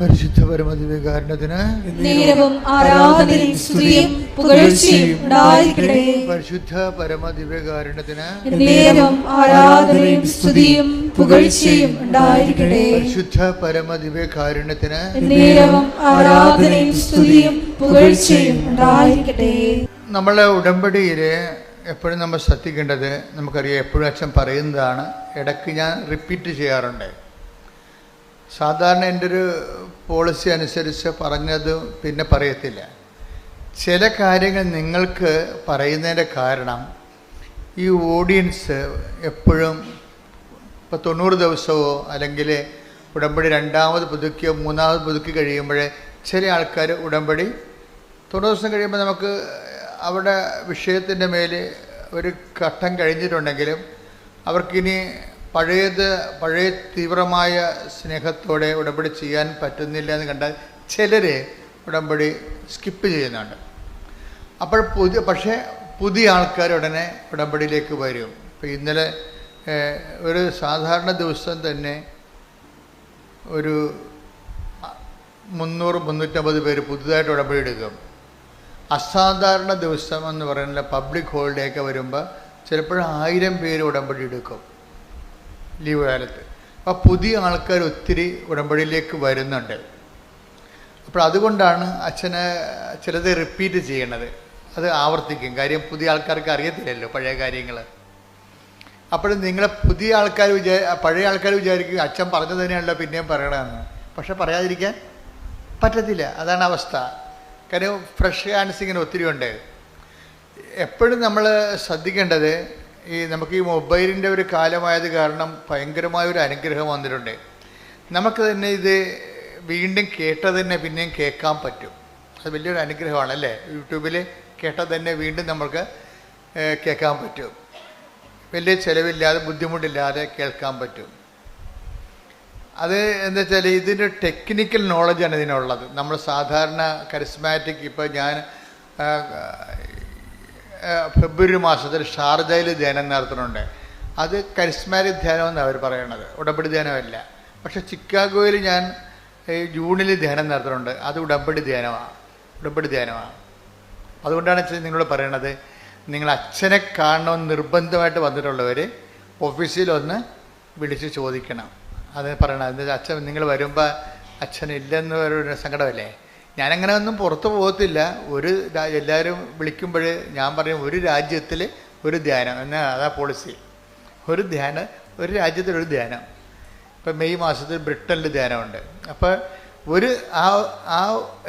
പരിശുദ്ധ പരമദിവ്യകാരണത്തിന് നേരവും ആരാധനയും സ്തുതിയും പുകഴ്ചയും ഉണ്ടായിരിക്കട്ടെ. പരിശുദ്ധ പരമദിവ്യകാരണത്തിന് നേരവും ആരാധനയും സ്തുതിയും പുകഴ്ചയും ഉണ്ടായിരിക്കട്ടെ. പരിശുദ്ധ പരമദിവ്യകാരുണ്യത്തിന് നേരവും ആരാധനയും സ്തുതിയും പുകഴ്ചയും ഉണ്ടായിരിക്കട്ടെ. നമ്മളെ ഉടമ്പടിയിൽ എപ്പോഴും നമ്മൾ ശ്രദ്ധിക്കേണ്ടത് നമുക്കറിയാം എപ്പോഴും അച്ഛൻ പറയുന്നതാണ് ഇടയ്ക്ക് ഞാൻ റിപ്പീറ്റ് ചെയ്യാറുണ്ട്. സാധാരണ എന്റെ ഒരു പോളിസി അനുസരിച്ച് പറഞ്ഞത് പിന്നെ പറയത്തില്ല. ചില കാര്യങ്ങൾ നിങ്ങൾക്ക് പറയുന്നതിന്റെ കാരണം ഈ ഓഡിയൻസ് എപ്പോഴും ഇപ്പോൾ തൊണ്ണൂറ് ദിവസമോ അല്ലെങ്കിൽ ഉടമ്പടി രണ്ടാമത് പുതുക്കിയോ മൂന്നാമത് പുതുക്കി കഴിയുമ്പോഴേ ചില ആൾക്കാർ ഉടമ്പടി തൊണ്ണൂറ് ദിവസം കഴിയുമ്പോൾ നമുക്ക് അവിടെ വിഷയത്തിന്റെ മേൽ ഒരു ഘട്ടം കഴിഞ്ഞിട്ടുണ്ടെങ്കിലും അവർക്കിനി പഴയത് പഴയ തീവ്രമായ സ്നേഹത്തോടെ ഉടമ്പടി ചെയ്യാൻ പറ്റുന്നില്ല എന്ന് കണ്ടാൽ ചിലരെ ഉടമ്പടി സ്കിപ്പ് ചെയ്യുന്നുണ്ട്. അപ്പോൾ പുതിയ പക്ഷേ പുതിയ ആൾക്കാർ ഉടനെ ഉടമ്പടിയിലേക്ക് വരും. ഇപ്പോൾ ഇന്നലെ ഒരു സാധാരണ ദിവസം തന്നെ ഒരു മുന്നൂറ് മുന്നൂറ്റമ്പത് പേര് പുതുതായിട്ട് ഉടമ്പടി എടുക്കും. അസാധാരണ ദിവസം എന്ന് പറയുന്നത് പബ്ലിക് ഹോളിഡേ ഒക്കെ വരുമ്പോൾ ചിലപ്പോൾ ആയിരം പേര് ഉടമ്പടി എടുക്കും. ലീവ് കാലത്ത്. അപ്പോൾ പുതിയ ആൾക്കാർ ഒത്തിരി ഉടമ്പടിയിലേക്ക് വരുന്നുണ്ട്. അപ്പോൾ അതുകൊണ്ടാണ് അച്ഛന് ചിലത് റിപ്പീറ്റ് ചെയ്യണത്. അത് ആവർത്തിക്കും. കാര്യം പുതിയ ആൾക്കാർക്ക് അറിയത്തില്ലല്ലോ പഴയ കാര്യങ്ങൾ അപ്പോഴും നിങ്ങളെ പുതിയ ആൾക്കാർ വിചാ പഴയ ആൾക്കാർ വിചാരിക്കും അച്ഛൻ പറഞ്ഞത് തന്നെയാണല്ലോ പിന്നെയും പറയണമെന്ന് പക്ഷെ പറയാതിരിക്കാൻ പറ്റത്തില്ല. അതാണ് അവസ്ഥ. കാര്യം ഫ്രഷ് ഹാൻഡ്സ് ഇങ്ങനെ ഒത്തിരി ഉണ്ട്. എപ്പോഴും നമ്മൾ ശ്രദ്ധിക്കേണ്ടത് ഈ നമുക്ക് ഈ മൊബൈലിന്റെ ഒരു കാലമായത് കാരണം ഭയങ്കരമായ ഒരു അനുഗ്രഹം വന്നിട്ടുണ്ട്. നമുക്ക് തന്നെ ഇത് വീണ്ടും കേട്ടത് തന്നെ പിന്നെയും കേൾക്കാൻ പറ്റും. അത് വലിയൊരു അനുഗ്രഹമാണ് അല്ലേ? യൂട്യൂബിൽ കേട്ടത് തന്നെ വീണ്ടും നമുക്ക് കേൾക്കാൻ പറ്റും. വലിയ ചിലവില്ലാതെ ബുദ്ധിമുട്ടില്ലാതെ കേൾക്കാൻ പറ്റും. അത് എന്താ വെച്ചാൽ ഇതിന്റെ ടെക്നിക്കൽ നോളജാണ് ഇതിനുള്ളത്. നമ്മൾ സാധാരണ കരിസ്മാറ്റിക് ഇപ്പോൾ ഞാൻ ഫെബ്രുവരി മാസത്തിൽ ഷാർജയിൽ ധ്യാനം നടത്തുന്നുണ്ട്. അത് കരിസ്മാറ്റിക് ധ്യാനം അവർ പറയണത്. ഉടമ്പടി ധ്യാനമല്ല. പക്ഷെ ചിക്കാഗോയിൽ ഞാൻ ഈ ജൂണിൽ ധ്യാനം നടത്തുന്നുണ്ട്. അത് ഉടമ്പടി ധ്യാനമാണ് ഉടമ്പടി ധ്യാനമാണ് അതുകൊണ്ടാണ് അച്ഛൻ നിങ്ങളോട് പറയണത്. നിങ്ങൾ അച്ഛനെ കാണണമെന്ന് നിർബന്ധമായിട്ട് വന്നിട്ടുള്ളവർ ഓഫീസിൽ ഒന്ന് വിളിച്ച് ചോദിക്കണം. അത് പറയണം അതിന്റെ അച്ഛൻ നിങ്ങൾ വരുമ്പോൾ അച്ഛൻ ഇല്ലെന്ന് ഒരു സങ്കടമല്ലേ? ഞാനങ്ങനെ ഒന്നും പുറത്തു പോകത്തില്ല. ഒരു എല്ലാവരും വിളിക്കുമ്പോൾ ഞാൻ പറയും ഒരു രാജ്യത്തിൽ ഒരു ധ്യാനം. എന്നാ അതാ പോളിസി ഒരു ധ്യാനം ഒരു രാജ്യത്തിലൊരു ധ്യാനം. ഇപ്പം മെയ് മാസത്തിൽ ബ്രിട്ടനിൽ ധ്യാനമുണ്ട്. അപ്പോൾ ഒരു ആ ആ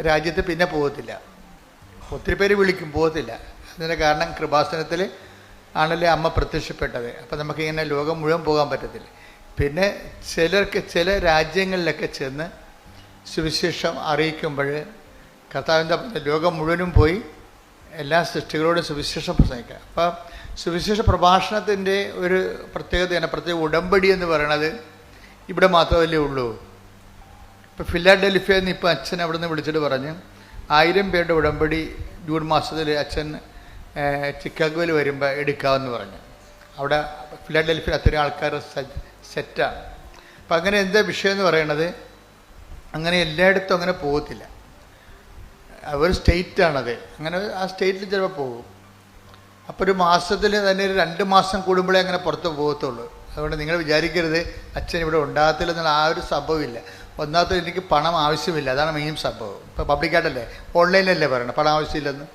രാജ്യത്ത് പിന്നെ പോകത്തില്ല. ഒത്തിരി പേര് വിളിക്കും പോകത്തില്ല. അതിന്റെ കാരണം കൃപാസനത്തിൽ ആണല്ലേ അമ്മ പ്രത്യക്ഷപ്പെട്ടത്. അപ്പം നമുക്കിങ്ങനെ ലോകം മുഴുവൻ പോകാൻ പറ്റത്തില്ല. പിന്നെ ചിലർക്ക് ചില രാജ്യങ്ങളിലൊക്കെ ചെന്ന് സുവിശേഷം അറിയിക്കുമ്പോൾ കർത്താവിന്റെ ലോകം മുഴുവനും പോയി എല്ലാ സൃഷ്ടികളോടും സുവിശേഷം പ്രസംഗിക്കുക അപ്പം സുവിശേഷ പ്രഭാഷണത്തിന്റെ ഒരു പ്രത്യേകതയാണ് പ്രത്യേക ഉടമ്പടി എന്ന് പറയണത് ഇവിടെ മാത്രമല്ലേ ഉള്ളൂ. ഇപ്പോൾ ഫിലാഡൽഫിയയിൽ നിന്ന് ഇപ്പോൾ അച്ഛൻ അവിടെ നിന്ന് വിളിച്ചിട്ട് പറഞ്ഞു ആയിരം പേരുടെ ഉടമ്പടി ജൂൺ മാസത്തിൽ അച്ഛൻ ചിക്കാഗോയിൽ വരുമ്പോൾ എടുക്കാമെന്ന് പറഞ്ഞു. അവിടെ ഫിലാഡൽഫിയ അത്രയും ആൾക്കാർ സെറ്റാണ്. അപ്പം അങ്ങനെ എന്താ വിഷയം എന്ന് പറയണത്? അങ്ങനെ എല്ലായിടത്തും അങ്ങനെ പോകത്തില്ല. ഒരു സ്റ്റേറ്റാണത്. അങ്ങനെ ആ സ്റ്റേറ്റിൽ ചിലപ്പോൾ പോകും. അപ്പോൾ ഒരു മാസത്തിൽ തന്നെ ഒരു രണ്ട് മാസം കൂടുമ്പോഴേ അങ്ങനെ പുറത്ത് പോകത്തുള്ളൂ. അതുകൊണ്ട് നിങ്ങൾ വിചാരിക്കരുത് അച്ഛൻ ഇവിടെ ഉണ്ടാകത്തില്ല എന്നുള്ള ആ ഒരു സംഭവമില്ല. ഒന്നാമത്തെ എനിക്ക് പണം ആവശ്യമില്ല. അതാണ് മെയിൻ സംഭവം. ഇപ്പോൾ പബ്ലിക്കായിട്ടല്ലേ ഓൺലൈനിലല്ലേ പറയണത് പണം ആവശ്യമില്ലെന്ന്?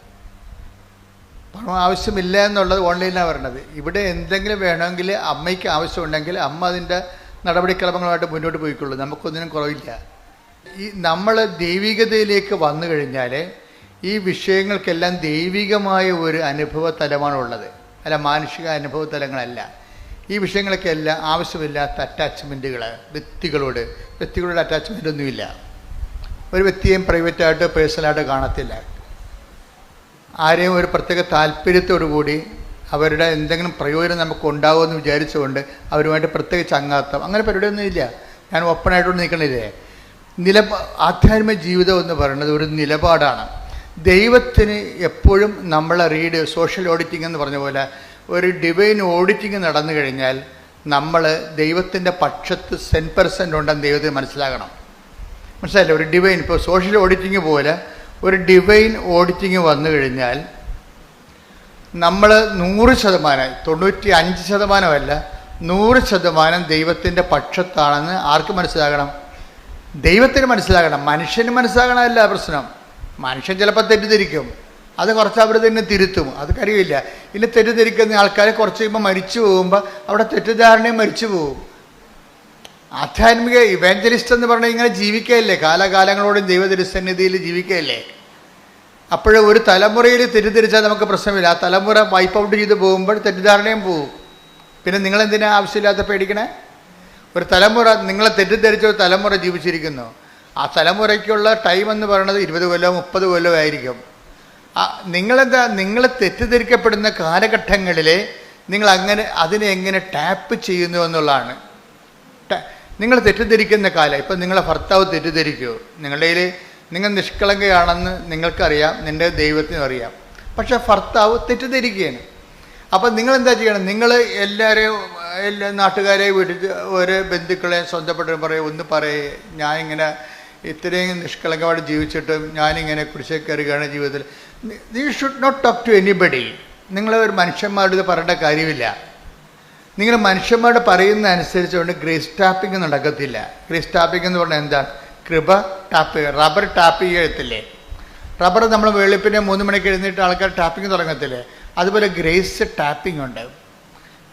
പണം ആവശ്യമില്ല എന്നുള്ളത് ഓൺലൈനിലാണ് പറയണത്. ഇവിടെ എന്തെങ്കിലും വേണമെങ്കിൽ അമ്മയ്ക്ക് ആവശ്യമുണ്ടെങ്കിൽ അമ്മ അതിന്റെ നടപടിക്രമങ്ങളുമായിട്ട് മുന്നോട്ട് പോയിക്കൊള്ളൂ. നമുക്കൊന്നിനും കുറവില്ല. ഈ നമ്മൾ ദൈവികതയിലേക്ക് വന്നു കഴിഞ്ഞാൽ ഈ വിഷയങ്ങൾക്കെല്ലാം ദൈവികമായ ഒരു അനുഭവ തലമാണുള്ളത് അല്ല മാനുഷിക അനുഭവ തലങ്ങളല്ല ഈ വിഷയങ്ങൾക്കെല്ലാം ആവശ്യമില്ലാത്ത അറ്റാച്ച്മെന്റുകൾ വ്യക്തികളോട് വ്യക്തികളോട് അറ്റാച്ച്മെന്റ് ഒന്നുമില്ല. ഒരു വ്യക്തിയെയും പ്രൈവറ്റായിട്ട് പേഴ്സണലായിട്ട് കാണത്തില്ല. ആരെയും ഒരു പ്രത്യേക താല്പര്യത്തോടു കൂടി അവരുടെ എന്തെങ്കിലും പ്രയോജനം നമുക്ക് ഉണ്ടാവുമെന്ന് വിചാരിച്ചുകൊണ്ട് അവരുമായിട്ട് പ്രത്യേകിച്ച് അങ്ങാത്തം അങ്ങനെ പരിപാടിയൊന്നും ഇല്ല ഞാൻ ഓപ്പണായിട്ടൊന്നും നിൽക്കണില്ലേ? നിലപാ ആധ്യാത്മിക ജീവിതം എന്ന് പറയുന്നത് ഒരു നിലപാടാണ്. ദൈവത്തിന് എപ്പോഴും നമ്മളെ റീഡ് സോഷ്യൽ ഓഡിറ്റിംഗ് എന്ന് പറഞ്ഞ പോലെ ഒരു ഡിവൈൻ ഓഡിറ്റിംഗ് നടന്നു കഴിഞ്ഞാൽ നമ്മൾ ദൈവത്തിന്റെ പക്ഷത്ത് സെൻ പെർസെന്റ് ഉണ്ടെന്ന് ദൈവത്തിന് മനസ്സിലാകണം. മനസ്സിലായില്ലേ? ഒരു ഡിവൈൻ ഇപ്പോൾ സോഷ്യൽ ഓഡിറ്റിംഗ് പോലെ ഒരു ഡിവൈൻ ഓഡിറ്റിംഗ് വന്നു കഴിഞ്ഞാൽ നമ്മൾ നൂറ് ശതമാനം തൊണ്ണൂറ്റി അഞ്ച് ശതമാനമല്ല നൂറ് ശതമാനം ദൈവത്തിന്റെ പക്ഷത്താണെന്ന് ആർക്ക് മനസ്സിലാകണം? ദൈവത്തിന് മനസ്സിലാകണം മനുഷ്യന് മനസ്സിലാകണമല്ല പ്രശ്നം. മനുഷ്യൻ ചിലപ്പോൾ തെറ്റിദ്ധരിക്കും. അത് കുറച്ച് അവർ തന്നെ തിരുത്തും. അത് കറിയില്ല ഇനി തെറ്റിദ്ധരിക്കുന്ന ആൾക്കാർ കുറച്ച് കഴിയുമ്പോൾ മരിച്ചു പോകുമ്പോൾ അവിടെ തെറ്റിദ്ധാരണയും മരിച്ചു പോകും. ആധ്യാത്മിക ഇവാഞ്ചലിസ്റ്റ് എന്ന് പറഞ്ഞാൽ ഇങ്ങനെ ജീവിക്കുകയല്ലേ? കാലകാലങ്ങളോടും ദൈവതിരുസന്നിധിയിൽ ജീവിക്കുകയല്ലേ? അപ്പോൾ ഒരു തലമുറയിൽ തെറ്റിദ്ധരിച്ചാൽ നമുക്ക് പ്രശ്നമില്ല. ആ തലമുറ വൈപ്പ് ഔട്ട് ചെയ്ത് പോകുമ്പോൾ തെറ്റിദ്ധാരണയും പോകും. പിന്നെ നിങ്ങളെന്തിനാ ആവശ്യമില്ലാത്ത പേടിക്കണേ? ഒരു തലമുറ നിങ്ങളെ തെറ്റിദ്ധരിച്ച ഒരു തലമുറ ജീവിച്ചിരിക്കുന്നു. ആ തലമുറയ്ക്കുള്ള ടൈം എന്ന് പറയുന്നത് ഇരുപത് കൊല്ലം മുപ്പത് കൊല്ലം ആയിരിക്കും. നിങ്ങളെന്താ നിങ്ങൾ തെറ്റിദ്ധരിക്കപ്പെടുന്ന കാലഘട്ടങ്ങളിലെ നിങ്ങൾ അങ്ങനെ അതിനെ എങ്ങനെ ടാപ്പ് ചെയ്യുന്നു എന്നുള്ളതാണ്. നിങ്ങൾ തെറ്റിദ്ധരിക്കുന്ന കാലം ഇപ്പം നിങ്ങളെ ഭർത്താവ് തെറ്റിദ്ധരിക്കുമോ നിങ്ങളുടെ കയ്യിൽ നിങ്ങൾ നിഷ്കളങ്കയാണെന്ന് നിങ്ങൾക്കറിയാം നിന്റെ ദൈവത്തിനും അറിയാം. പക്ഷെ ഭർത്താവ് തെറ്റിദ്ധരിക്കുകയാണ്. അപ്പം നിങ്ങൾ എന്താ ചെയ്യണം? നിങ്ങൾ എല്ലാവരെയും എല്ലാ നാട്ടുകാരെ വിളിച്ച് ഒരു ബന്ധുക്കളെ സ്വന്തപ്പെട്ട പറയും ഒന്ന് പറയേ. ഞാനിങ്ങനെ ഇത്രയും നിഷ്കളങ്കമായിട്ട് ജീവിച്ചിട്ടും ഞാനിങ്ങനെ കുറിച്ച് കയറുകയാണ് ജീവിതത്തിൽ. നീ should not talk to anybody നിങ്ങളെ ഒരു മനുഷ്യന്മാരുടെ ഇത് പറയേണ്ട കാര്യമില്ല. നിങ്ങൾ മനുഷ്യന്മാരോട് പറയുന്ന അനുസരിച്ചുകൊണ്ട് ഗ്രേസ് ടാപ്പിംഗ് നടക്കത്തില്ല. ഗ്രേസ് ടാപ്പിംഗ് എന്ന് പറഞ്ഞാൽ എന്താ? കൃപ ടാപ്പ് റബ്ബർ ടാപ്പ് ചെയ്യത്തില്ലേ? റബ്ബർ നമ്മൾ വെളുപ്പിനെ മൂന്ന് മണിക്ക് എഴുന്നേറ്റ് ആൾക്കാർ ടാപ്പിംഗ് തുടങ്ങത്തില്ലേ? അതുപോലെ ഗ്രേസ് ടാപ്പിംഗ് ഉണ്ട്.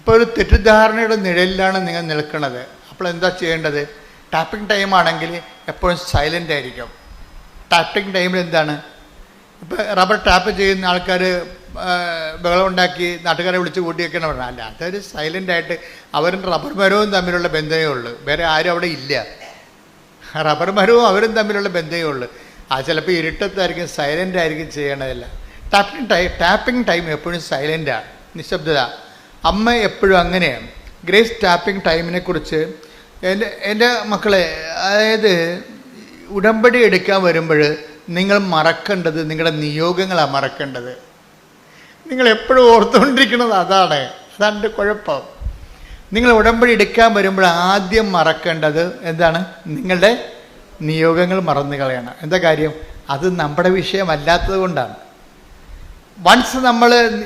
ഇപ്പോൾ ഒരു തെറ്റിദ്ധാരണയുടെ നിഴലിലാണ് നിങ്ങൾ നിൽക്കുന്നത്. അപ്പോൾ എന്താ ചെയ്യേണ്ടത്? ടാപ്പിംഗ് ടൈം ആണെങ്കിൽ എപ്പോഴും സൈലന്റ് ആയിരിക്കും. ടാപ്പിംഗ് ടൈമിൽ എന്താണ്? ഇപ്പോൾ റബ്ബർ ടാപ്പ് ചെയ്യുന്ന ആൾക്കാർ ബഹളം ഉണ്ടാക്കി നാട്ടുകാരെ വിളിച്ച് കൂട്ടിയൊക്കെയാണ് പറഞ്ഞത് അല്ല അതൊരു സൈലന്റ് ആയിട്ട് അവരും റബ്ബർ മരവും തമ്മിലുള്ള ബന്ധമേ ഉള്ളൂ. വേറെ ആരും അവിടെ ഇല്ല. റബ്ബർ മരവും അവരും തമ്മിലുള്ള ബന്ധമേ ഉള്ളൂ. ആ ചിലപ്പോൾ ഇരുട്ടത്തായിരിക്കും സൈലന്റ് ആയിരിക്കും ചെയ്യണതല്ല. ടാപ്പിംഗ് ടൈം ടാപ്പിംഗ് ടൈം എപ്പോഴും സൈലന്റാണ് നിശബ്ദത. അമ്മ എപ്പോഴും അങ്ങനെയാണ് ഗ്രേസ് ടാപ്പിംഗ് ടൈമിനെ കുറിച്ച് എന്റെ എന്റെ മക്കളെ അതായത് ഉടമ്പടി എടുക്കാൻ വരുമ്പോൾ നിങ്ങൾ മറക്കേണ്ടത് നിങ്ങളുടെ നിയോഗങ്ങളാണ് മറക്കേണ്ടത്. നിങ്ങൾ എപ്പോഴും ഓർത്തുകൊണ്ടിരിക്കുന്നത് അതാണ്. അതാണ് കുഴപ്പം. നിങ്ങൾ ഉടമ്പടി എടുക്കാൻ വരുമ്പോൾ ആദ്യം മറക്കേണ്ടത് എന്താണ്? നിങ്ങളുടെ നിയോഗങ്ങൾ മറന്നു കളയണം. എന്താ കാര്യം? അത് നമ്മുടെ വിഷയമല്ലാത്തത് കൊണ്ടാണ്. വൺസ് നമ്മൾ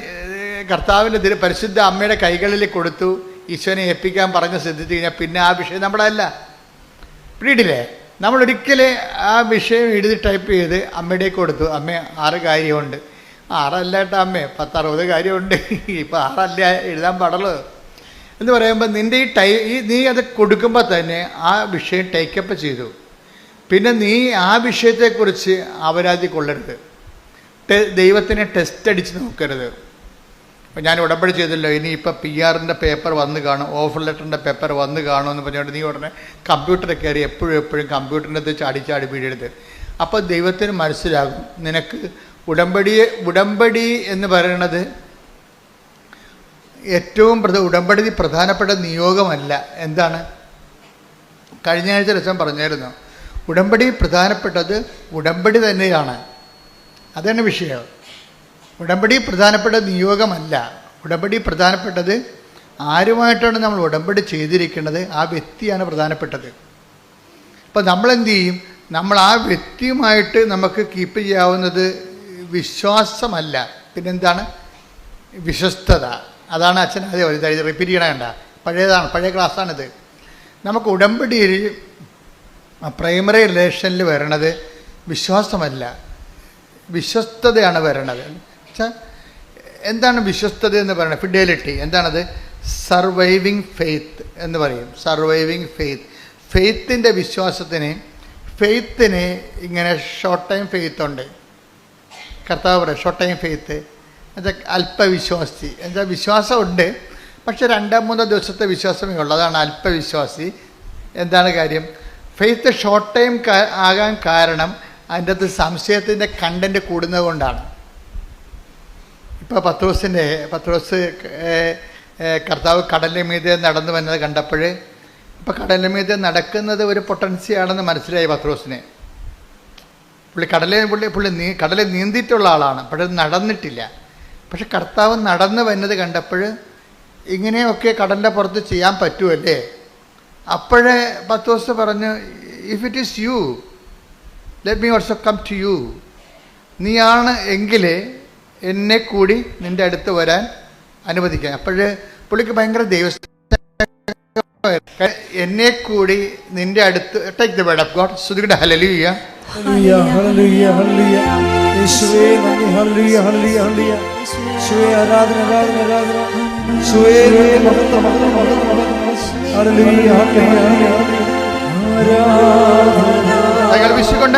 കർത്താവിന്റെ തിരു പരിശുദ്ധ അമ്മയുടെ കൈകളിൽ കൊടുത്തു. ഈശോനെ ഏൽപ്പിക്കാൻ പറഞ്ഞ് ശ്രദ്ധിച്ചു കഴിഞ്ഞാൽ പിന്നെ ആ വിഷയം നമ്മുടെ അല്ല നമ്മൾ ഒരിക്കലും ആ വിഷയം എഴുതി ടൈപ്പ് ചെയ്ത് അമ്മയുടെ കൊടുത്തു. അമ്മ ആറ് കാര്യമുണ്ട്. ആറല്ല കേട്ടോ അമ്മേ. പത്തറുപത് കാര്യമുണ്ട്. ഇപ്പം ആറല്ല എഴുതാൻ പാടുള്ളത് എന്ന് പറയുമ്പോൾ നിന്റെ ഈ ടൈ ഈ നീ അത് കൊടുക്കുമ്പോൾ തന്നെ ആ വിഷയം ടേക്കപ്പ് ചെയ്തു. പിന്നെ നീ ആ വിഷയത്തെക്കുറിച്ച് അപരാധി കൊള്ളരുത്. ദൈവത്തിനെ ടെസ്റ്റ് അടിച്ച് നോക്കരുത്. അപ്പം ഞാൻ ഉടമ്പടി ചെയ്തല്ലോ ഇനി ഇപ്പം പി ആറിന്റെ പേപ്പർ വന്ന് കാണും ഓഫർ ലെറ്ററിന്റെ പേപ്പർ വന്ന് കാണുമെന്ന് പറഞ്ഞുകൊണ്ട് നീ ഉടനെ കമ്പ്യൂട്ടറിൽ കയറി എപ്പോഴും എപ്പോഴും കമ്പ്യൂട്ടറിന്റെ അത് ചാടി ചാടി വീഴരുത് അപ്പോൾ ദൈവത്തിന് മനസ്സിലാകും നിനക്ക് ഉടമ്പടിയെ ഉടമ്പടി എന്ന് പറയണത് ഏറ്റവും പ്രധ ഉടമ്പടി പ്രധാനപ്പെട്ട നിയോഗമല്ല. എന്താണ്? കഴിഞ്ഞ ആഴ്ച രസം പറഞ്ഞായിരുന്നു ഉടമ്പടി പ്രധാനപ്പെട്ടത് ഉടമ്പടി തന്നെയാണ്. അതാണ് വിഷയം. ഉടമ്പടി പ്രധാനപ്പെട്ട നിയോഗമല്ല. ഉടമ്പടി പ്രധാനപ്പെട്ടത് ആരുമായിട്ടാണ് നമ്മൾ ഉടമ്പടി ചെയ്തിരിക്കുന്നത്? ആ വ്യക്തിയാണ് പ്രധാനപ്പെട്ടത്. അപ്പം നമ്മളെന്ത് ചെയ്യും? നമ്മൾ ആ വ്യക്തിയുമായിട്ട് നമുക്ക് കീപ്പ് ചെയ്യാവുന്നത് വിശ്വാസമല്ല. പിന്നെന്താണ്? വിശ്വസ്തത. അതാണ് അച്ഛൻ അതേ ഇത് റിപ്പീറ്റ് ചെയ്യണേണ്ട പഴയതാണ് പഴയ ക്ലാസ്സാണിത് നമുക്ക് ഉടമ്പടിയിൽ പ്രൈമറി റിലേഷനിൽ വരണത് വിശ്വാസമല്ല. വിശ്വസ്തതയാണ് വരണത്. വെച്ചാൽ എന്താണ് വിശ്വസ്തത എന്ന് പറയുന്നത്? ഫിഡേലിറ്റി എന്താണത്? സർവൈവിങ് ഫെയ്ത്ത് എന്ന് പറയും. സർവൈവിങ് ഫെയ്ത്ത് ഫെയ്ത്തിന്റെ വിശ്വാസത്തിന് ഫെയ്ത്തിന് ഇങ്ങനെ ഷോർട്ട് ടൈം ഫെയ്ത്ത് ഉണ്ട്. കർത്താവ് പറയും ഷോർട്ട് ടൈം ഫെയ്ത്ത് എന്നുവെച്ചാൽ അല്പവിശ്വാസി. എന്നുവെച്ചാൽ വിശ്വാസമുണ്ട് പക്ഷെ രണ്ടോ മൂന്നോ ദിവസത്തെ വിശ്വാസമേ ഉള്ളൂ. അതാണ് അല്പവിശ്വാസി. എന്താണ് കാര്യം? ഫെയ്ത്ത് ഷോർട്ട് ടൈം ആകാൻ കാരണം അതിന്റെ അകത്ത് സംശയത്തിന്റെ കണ്ടന്റ് കൂടുന്നത് കൊണ്ടാണ്. ഇപ്പോൾ പത്രോസിന്റെ പത്രോസ് കർത്താവ് കടലിന്റെ മീതെ നടന്നു വന്നത് കണ്ടപ്പോൾ ഇപ്പോൾ കടലിന്റെ മീതെ നടക്കുന്നത് ഒരു പൊട്ടൻസിയാണെന്ന് മനസ്സിലായി പത്രോസിനെ. പുള്ളി കടലെ പുള്ളി പുള്ളി നീ കടലിൽ നീന്തിയിട്ടുള്ള ആളാണ് പക്ഷെ നടന്നിട്ടില്ല. പക്ഷെ കർത്താവ് നടന്നു വരുന്നത് കണ്ടപ്പോൾ ഇങ്ങനെയൊക്കെ കടലിന്റെ പുറത്ത് ചെയ്യാൻ പറ്റുമല്ലേ അപ്പോഴേ പത്ത് ദിവസം പറഞ്ഞു if it is you let me also come to you നീയാണ് എങ്കിൽ എന്നെ കൂടി നിന്റെ അടുത്ത് വരാൻ അനുവദിക്കാൻ. അപ്പോഴ് പുള്ളിക്ക് ഭയങ്കര ദൈവ എന്നെ കൂടി നിന്റെ അടുത്ത് take the word of God ശ്രുതിയുടെ ഹലലിയ യേശുവേ ആരാധന.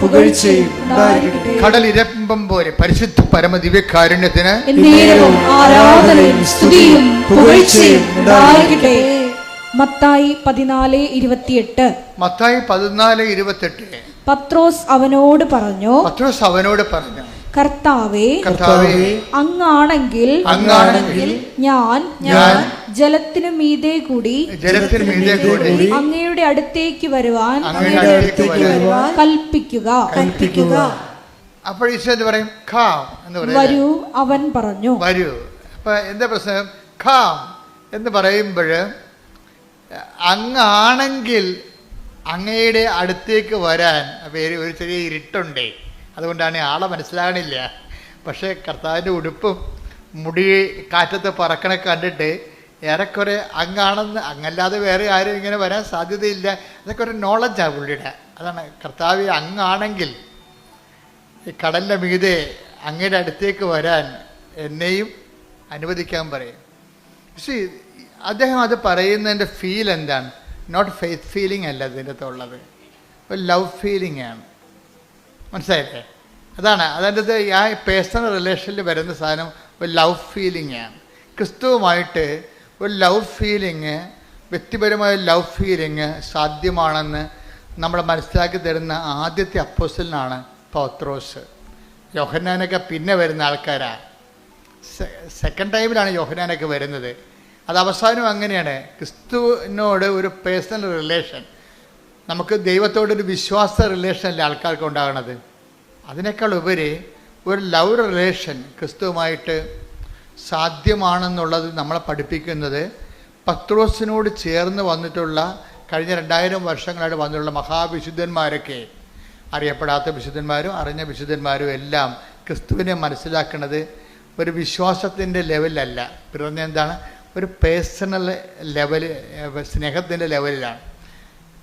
പുകഴ്ചയും കടലിരമ്പം പോലെ പരിശുദ്ധ പരമദിവ്യ കാരുണ്യത്തിന് ആരാധനയും സ്തുതിയും പുകഴ്ചയും ഉണ്ടായിരിക്കട്ടെ. മത്തായി പതിനാല് ഇരുപത്തിയെട്ട്. മത്തായി പതിനാല് ഇരുപത്തെട്ട്. പത്രോസ് അവനോട് പറഞ്ഞു പത്രോസ് അവനോട് പറഞ്ഞു കർത്താവേ കർത്താവേ അങ്ങാണെങ്കിൽ അങ്ങാണെങ്കിൽ ഞാൻ ഞാൻ ജലത്തിനു മീതെ കൂടി ജലത്തിനു മീതെ കൂടി അങ്ങയുടെ അടുത്തേക്ക് വരുവാൻ അങ്ങയുടെ അടുത്തേക്ക് വരുവാൻ കൽപ്പിക്കുക. കൽപ്പിക്കുക. അപ്പോൾ ഈശോ എന്ത് പറയും? ഖാം എന്ന് പറയും വരൂ അവൻ പറഞ്ഞു. വരൂ. അപ്പൊ എന്താ പ്രശ്നം? ഖാം എന്ന് പറയുമ്പോൾ അങ്ങാണെങ്കിൽ അങ്ങയുടെ അടുത്തേക്ക് വരാൻ ഒരു ചെറിയ ഇരുട്ടുണ്ടേ. അതുകൊണ്ടാണ് ആളെ മനസ്സിലാകണില്ല. പക്ഷേ കർത്താവിന്റെ ഉടുപ്പും മുടി കാറ്റത്ത് പറക്കണ കണ്ടിട്ട് ഏറെക്കുറെ അങ്ങാണെന്ന് അങ്ങല്ലാതെ വേറെ ആരും ഇങ്ങനെ വരാൻ സാധ്യതയില്ല. അതൊക്കെ ഒരു നോളജാണ് പുള്ളിയുടെ. അതാണ് കർത്താവ് അങ്ങാണെങ്കിൽ ഈ കടലിന്റെ മീതെ അങ്ങയുടെ അടുത്തേക്ക് വരാൻ എന്നെയും അനുവദിക്കാൻ പറയും. സി അദ്ദേഹം അത് പറയുന്നതിന്റെ ഫീൽ എന്താണ്? നോട്ട് ഫെയ്ത്ത് ഫീലിംഗ് അല്ല അതിന്റെ അകത്തുള്ളത്. ഒരു ലവ് ഫീലിംഗ് ആണ്. മനസ്സിലായില്ലേ? അതാണ് അതിന്റെ ആ പേഴ്സണൽ റിലേഷനിൽ വരുന്ന സാധനം ഒരു ലവ് ആണ്. ക്രിസ്തുവുമായിട്ട് ഒരു ലവ് ഫീലിങ് വ്യക്തിപരമായ ലവ് ഫീലിങ് സാധ്യമാണെന്ന് നമ്മൾ മനസ്സിലാക്കി തരുന്ന ആദ്യത്തെ അപ്പോസിലിനാണ് പൗത്രോസ് യോഹന്നാനൊക്കെ പിന്നെ വരുന്ന ആൾക്കാരാണ് സെക്കൻഡ് ടൈമിലാണ് യോഹനാനൊക്കെ വരുന്നത്. അത് അവസാനം അങ്ങനെയാണ്. ക്രിസ്തുവിനോട് ഒരു പേഴ്സണൽ റിലേഷൻ നമുക്ക് ദൈവത്തോടൊരു വിശ്വാസ റിലേഷനല്ലേ ആൾക്കാർക്ക് ഉണ്ടാകണത്? അതിനേക്കാൾ ഉപരി ഒരു ലവ് റിലേഷൻ ക്രിസ്തുവുമായിട്ട് സാധ്യമാണെന്നുള്ളത് നമ്മളെ പഠിപ്പിക്കുന്നത് പത്രോസിനോട് ചേർന്ന് വന്നിട്ടുള്ള കഴിഞ്ഞ രണ്ടായിരം വർഷങ്ങളായിട്ട് വന്നിട്ടുള്ള മഹാവിശുദ്ധന്മാരൊക്കെ. അറിയപ്പെടാത്ത വിശുദ്ധന്മാരും അറിഞ്ഞ വിശുദ്ധന്മാരും എല്ലാം ക്രിസ്തുവിനെ മനസ്സിലാക്കുന്നത് ഒരു വിശ്വാസത്തിന്റെ ലെവലല്ല പിന്നെ എന്താണ്? ഒരു പേഴ്സണൽ ലെവൽ സ്നേഹത്തിന്റെ ലെവലിലാണ്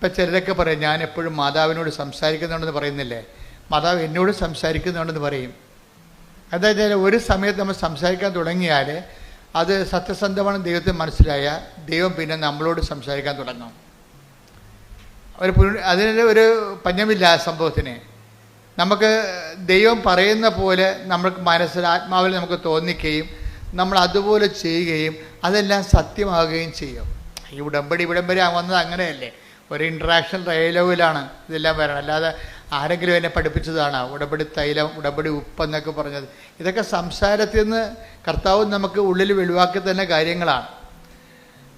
ഇപ്പം ചിലരൊക്കെ പറയും ഞാൻ എപ്പോഴും മാതാവിനോട് സംസാരിക്കുന്നുണ്ടെന്ന് പറയുന്നില്ലേ? മാതാവ് എന്നോട് സംസാരിക്കുന്നുണ്ടെന്ന് പറയും. അതായത് ഒരു സമയത്ത് നമ്മൾ സംസാരിക്കാൻ തുടങ്ങിയാൽ അത് സത്യസന്ധമാണ് ദൈവത്തെ മനസ്സിലായ ദൈവം പിന്നെ നമ്മളോട് സംസാരിക്കാൻ തുടങ്ങും. ഒരു അതിന് ഒരു പഞ്ഞമില്ല സംഭവത്തിന്. നമുക്ക് ദൈവം പറയുന്ന പോലെ നമുക്ക് മനസ്സിൽ ആത്മാവിൽ നമുക്ക് തോന്നിക്കുകയും നമ്മൾ അതുപോലെ ചെയ്യുകയും അതെല്ലാം സത്യമാകുകയും ചെയ്യും. ഈ ഉടമ്പടി ഉടമ്പടി വന്നത് അങ്ങനെയല്ലേ? ഒരു ഇൻട്രാക്ഷൻ ഡയലോഗിലാണ് ഇതെല്ലാം വരണം. അല്ലാതെ ആരെങ്കിലും എന്നെ പഠിപ്പിച്ചതാണ്. ഉടപടി തൈലം ഉടമ്പടി ഉപ്പെന്നൊക്കെ പറഞ്ഞത്. ഇതൊക്കെ സംസാരത്തിൽ നിന്ന് കർത്താവ് നമുക്ക് ഉള്ളിൽ വെളിവാക്കി തന്നെ കാര്യങ്ങളാണ്.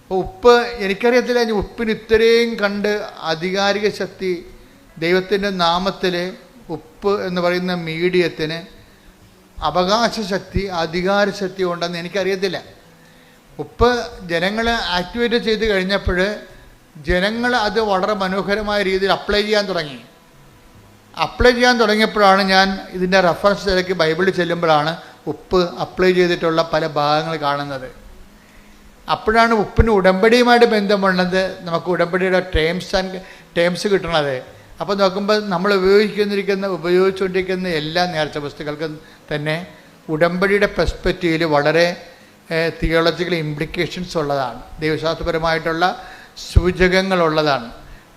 അപ്പോൾ ഉപ്പ് എനിക്കറിയത്തില്ല ഉപ്പിന് ഇത്രയും കണ്ട് ആധികാരിക ശക്തി ദൈവത്തിന്റെ നാമത്തിൽ ഉപ്പ് എന്ന് പറയുന്ന മീഡിയത്തിന് അവകാശ ശക്തി അധികാര ശക്തി ഉണ്ടെന്ന് എനിക്കറിയത്തില്ല. ഉപ്പ് ജനങ്ങളെ ആക്ടിവേറ്റ് ചെയ്ത് കഴിഞ്ഞപ്പോൾ ജനങ്ങൾ അത് വളരെ മനോഹരമായ രീതിയിൽ അപ്ലൈ ചെയ്യാൻ തുടങ്ങി. അപ്ലൈ ചെയ്യാൻ തുടങ്ങിയപ്പോഴാണ് ഞാൻ ഇതിന്റെ റെഫറൻസ് തിരക്ക് ബൈബിളിൽ ചെല്ലുമ്പോഴാണ് ഉപ്പ് അപ്ലൈ ചെയ്തിട്ടുള്ള പല ഭാഗങ്ങൾ കാണുന്നത്. അപ്പോഴാണ് ഉപ്പിന് ഉടമ്പടിയുമായിട്ട് ബന്ധമുള്ളത്. നമുക്ക് ഉടമ്പടിയുടെ ടേംസ് ആൻഡ് ടേംസ് കിട്ടണത്. അപ്പോൾ നോക്കുമ്പോൾ നമ്മൾ ഉപയോഗിക്കുന്നിരിക്കുന്ന ഉപയോഗിച്ചുകൊണ്ടിരിക്കുന്ന എല്ലാ നേർച്ച വസ്തുക്കൾക്കും തന്നെ ഉടമ്പടിയുടെ പെർസ്പെക്റ്റീവിൽ വളരെ തിയോളജിക്കൽ ഇംപ്ലിക്കേഷൻസ് ഉള്ളതാണ്. ദൈവശാസ്ത്രപരമായിട്ടുള്ള സൂചകങ്ങളുള്ളതാണ്.